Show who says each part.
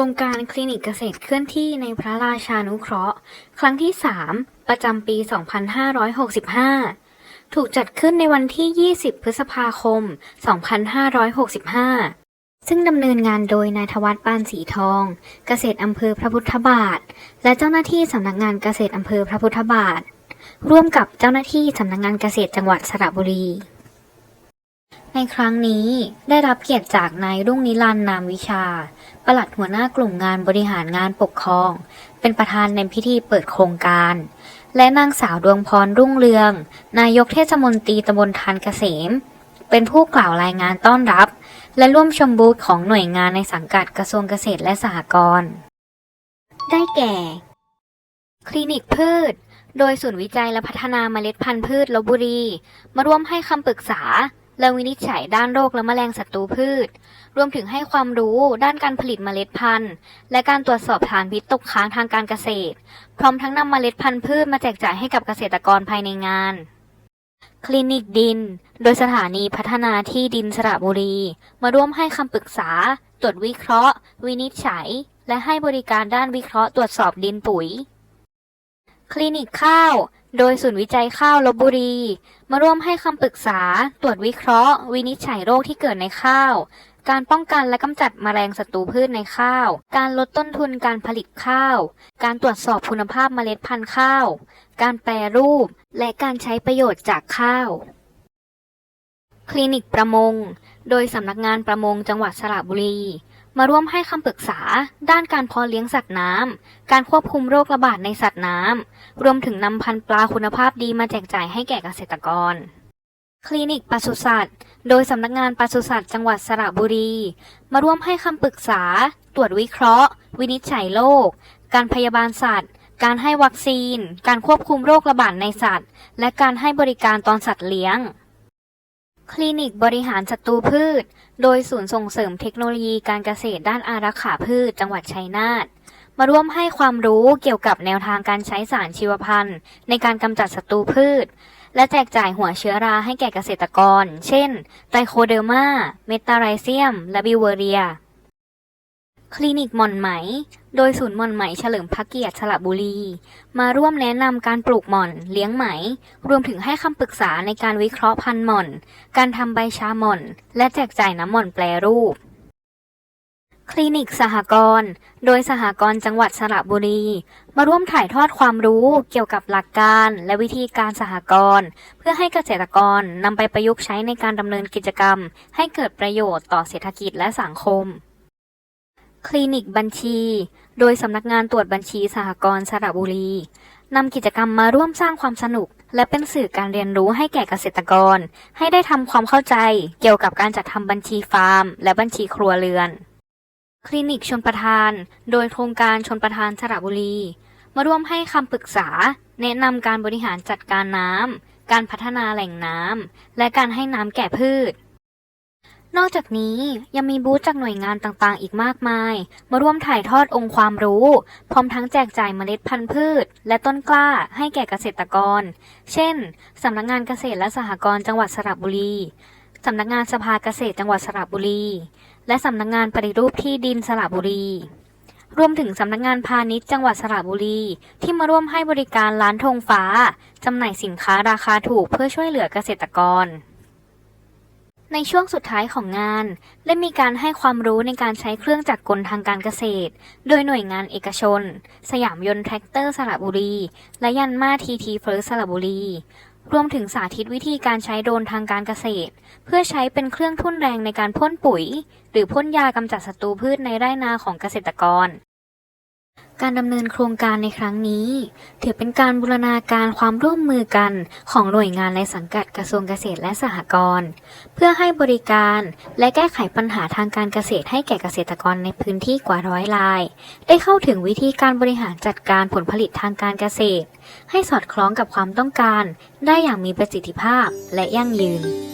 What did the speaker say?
Speaker 1: โครงการคลินิกเกษตรเคลื่อนที่ในพระราชานุเคราะห์ ครั้งที่ 3 ประจำปี 2565 ถูกจัดขึ้นในวันที่ 20 พฤษภาคม 2565 ซึ่งดำเนินงานโดยนายทวัฒน์ปานสีทอง เกษตรอำเภอพระพุทธบาท และเจ้าหน้าที่สำนักงานเกษตรอำเภอพระพุทธบาท ร่วมกับเจ้าหน้าที่สำนักงานเกษตรจังหวัดสระบุรี ในครั้งนี้ได้รับเกียรติจากนายรุ่งนิรันดร์นามวิชา ปลัดหัวหน้ากลุ่มงานบริหารงานปกครอง เป็นประธานในพิธีเปิดโครงการ และนางสาวดวงพรรุ่งเรือง นายกเทศมนตรีตำบลทานเกษม เป็นผู้กล่าวรายงานต้อนรับ และร่วมชมบูธของหน่วยงานในสังกัดกระทรวงเกษตรและสหกรณ์ได้แก่ คลินิกพืช โดยศูนย์วิจัยและพัฒนาเมล็ดพันธุ์พืชลบบุรี มาร่วมให้คำปรึกษา และวินิจฉัยด้านโรคและแมลงศัตรูพืช รวมถึงให้ความรู้ด้านการผลิตเมล็ดพันธุ์ และการตรวจสอบฐานพิษตกค้างทางการเกษตร พร้อมทั้งนำเมล็ดพันธุ์พืชมาแจกจ่ายให้กับเกษตรกรภายในงาน คลินิกดิน โดยสถานีพัฒนาที่ดินสระบุรี มาร่วมให้คำปรึกษา ตรวจวิเคราะห์ วินิจฉัย และให้บริการด้านวิเคราะห์ตรวจสอบดินปุ๋ย คลินิกข้าว โดยศูนย์วิจัยข้าวลบบุรี มาร่วมให้คำปรึกษา ตรวจวิเคราะห์ วินิจฉัยโรคที่เกิดในข้าว การป้องกันและกำจัดแมลงศัตรูพืชในข้าว การลดต้นทุนการผลิตข้าว การตรวจสอบคุณภาพเมล็ดพันธุ์ข้าว การแปรรูป และการใช้ประโยชน์จากข้าว คลินิกประมง โดยสำนักงานประมงจังหวัดสระบุรี มาร่วมให้คำปรึกษา ด้านการเพาะเลี้ยงสัตว์น้ำ การควบคุมโรคระบาดในสัตว์น้ำ รวมถึงนำพันธุ์ปลาคุณภาพดีมาแจกจ่ายให้แก่เกษตรกร คลินิกปศุสัตว์ โดยสำนักงานปศุสัตว์จังหวัดสระบุรี มาร่วมให้คำปรึกษา ตรวจวิเคราะห์ วินิจฉัยโรค การพยาบาลสัตว์การให้วัคซีน การควบคุมโรคระบาดในสัตว์ และการให้บริการตอนสัตว์เลี้ยง คลินิกบริหารศัตรูพืช โดยศูนย์ส่งเสริมเทคโนโลยีการเกษตรด้านอารักขาพืชจังหวัดชัยนาทมาร่วมให้ความรู้เกี่ยวกับแนวทางการใช้สารชีวพันธุ์ ในการกำจัดศัตรูพืช และแจกจ่ายหัวเชื้อราให้แก่เกษตรกร เช่น ไตโคเดอร์มา เมตาไรเซียม และบิวเวอเรีย คลินิกหม่อนไหม โดยศูนย์หม่อนไหมเฉลิมพระเกียรติสระบุรี มาร่วมแนะนำการปลูกหม่อน เลี้ยงไหม รวมถึงให้คำปรึกษาในการวิเคราะห์พันธุ์หม่อน การทำใบชาหม่อน และแจกจ่ายน้ำหม่อนแปรรูป คลินิกสหกรณ์ โดยสหกรณ์จังหวัดสระบุรี มาร่วมถ่ายทอดความรู้เกี่ยวกับหลักการและวิธีการสหกรณ์ เพื่อให้เกษตรกรนำไปประยุกต์ใช้ในการดำเนินกิจกรรม ให้เกิดประโยชน์ต่อเศรษฐกิจและสังคม คลินิกบัญชี โดยสำนักงานตรวจบัญชีสหกรณ์สระบุรีนำกิจกรรมมาร่วมสร้างความสนุก และเป็นสื่อการเรียนรู้ให้แก่เกษตรกร ให้ได้ทำความเข้าใจเกี่ยวกับการจัดทำบัญชีฟาร์ม และบัญชีครัวเรือน คลินิกชนประทาน โดยโครงการชนประทานสระบุรี มาร่วมให้คำปรึกษา แนะนำการบริหารจัดการน้ำการพัฒนาแหล่งน้ำและการให้น้ำแก่พืช นอกจากนี้ยังมีบูธจากหน่วยงานต่างๆ อีกมากมาย มาร่วมถ่ายทอดองค์ความรู้ พร้อมทั้งแจกจ่ายเมล็ดพันธุ์พืช และต้นกล้าให้แก่เกษตรกร เช่น สำนักงานเกษตรและสหกรณ์จังหวัดสระบุรี สำนักงานสภาเกษตรจังหวัดสระบุรี และสำนักงานปฏิรูปที่ดินสระบุรี รวมถึงสำนักงานพาณิชย์จังหวัดสระบุรี ที่มาร่วมให้บริการร้านธงฟ้าจำหน่ายสินค้าราคาถูกเพื่อช่วยเหลือเกษตรกร ในช่วงสุดท้ายของงาน ได้มีการให้ความรู้ในการใช้เครื่องจักรกลทางการเกษตร โดยหน่วยงานเอกชน สยามยนต์แทรกเตอร์สระบุรี และยันมาทีทีเฟิร์สสระบุรี รวมถึงสาธิตวิธีการใช้โดรนทางการเกษตร เพื่อใช้เป็นเครื่องทุ่นแรงในการพ่นปุ๋ย หรือพ่นยากำจัดศัตรูพืชในไร่นาของเกษตรกร การดำเนินโครงการในครั้งนี้ ถือเป็นการบูรณาการความร่วมมือกันของหน่วยงานในสังกัดกระทรวงเกษตรและสหกรณ์ เพื่อให้บริการและแก้ไขปัญหาทางการเกษตรให้แก่เกษตรกรในพื้นที่กว่าร้อยราย ได้เข้าถึงวิธีการบริหารจัดการผลผลิตทางการเกษตร ให้สอดคล้องกับความต้องการ ได้อย่างมีประสิทธิภาพและยั่งยืน